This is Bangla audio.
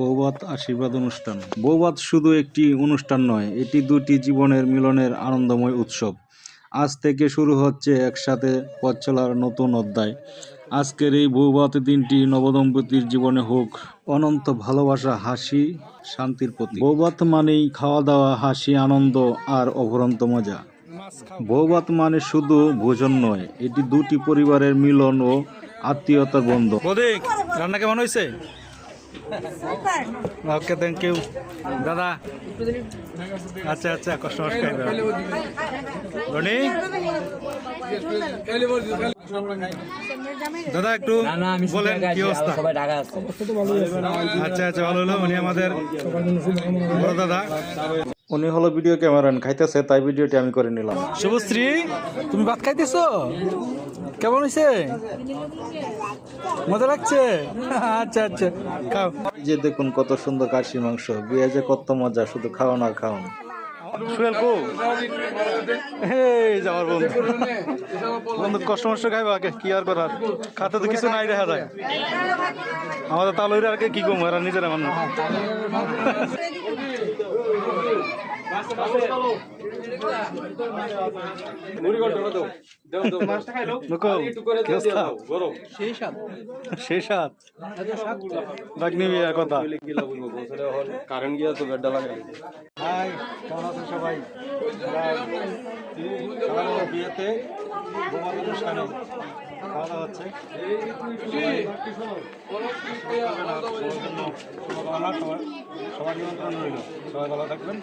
বৌবাত আশীর্বাদ অনুষ্ঠান। বৌবাত শুধু একটি অনুষ্ঠান নয়, এটি দুটি জীবনের মিলনের আনন্দময় উৎসব। আজ থেকে শুরু হচ্ছে একসাথে পথ চলার নতুন অধ্যায়। আজকের এই বৌবাত দিনটি নবদম্পতির জীবনে হোক অনন্ত ভালোবাসা, হাসি, শান্তির প্রতি বৌবাত মানেই খাওয়া দাওয়া হাসি, আনন্দ আর অভরন্ত মজা। বৌবাত মানে শুধু ভোজন নয়, এটি দুটি পরিবারের মিলন ও আত্মীয়তার বন্ধ রান্না কেমন হয়েছে ওকে থ্যাংক ইউ দাদা আচ্ছা আচ্ছা কষ্ট রনি? দাদা একটু বলেন কি অবস্থা? আচ্ছা আচ্ছা ভালো হলো উনি আমাদের বড় দাদা। উনি হলো ভিডিও ক্যামেরাম্যান খাইতেছে তাই ভিডিওটি আমি করে নিলাম। শুভশ্রী তুমি ভাত খাইতেছো? কেমন হয়েছে মজা লাগছে? আচ্ছা আচ্ছা খাও। যে দেখুন কত সুন্দর কাশি মাংস বিয়ে যে কত মজা শুধু খাও না খাওয়ান সুয়েল কো? এই যে আমার বন্ধু। বন্ধু কষ্ট মষ্ট খাইবা কি আর করার? খাতে তো কিছু নাই দেখা যায়। আমাদের তালুরে আর কে কি কম? এরা নিজেরা মানুষ। কথা কারেন্ট গিয়া তো বেডটা লাগাই সবাই বিয়েতে সবাই ভালো থাকবেন।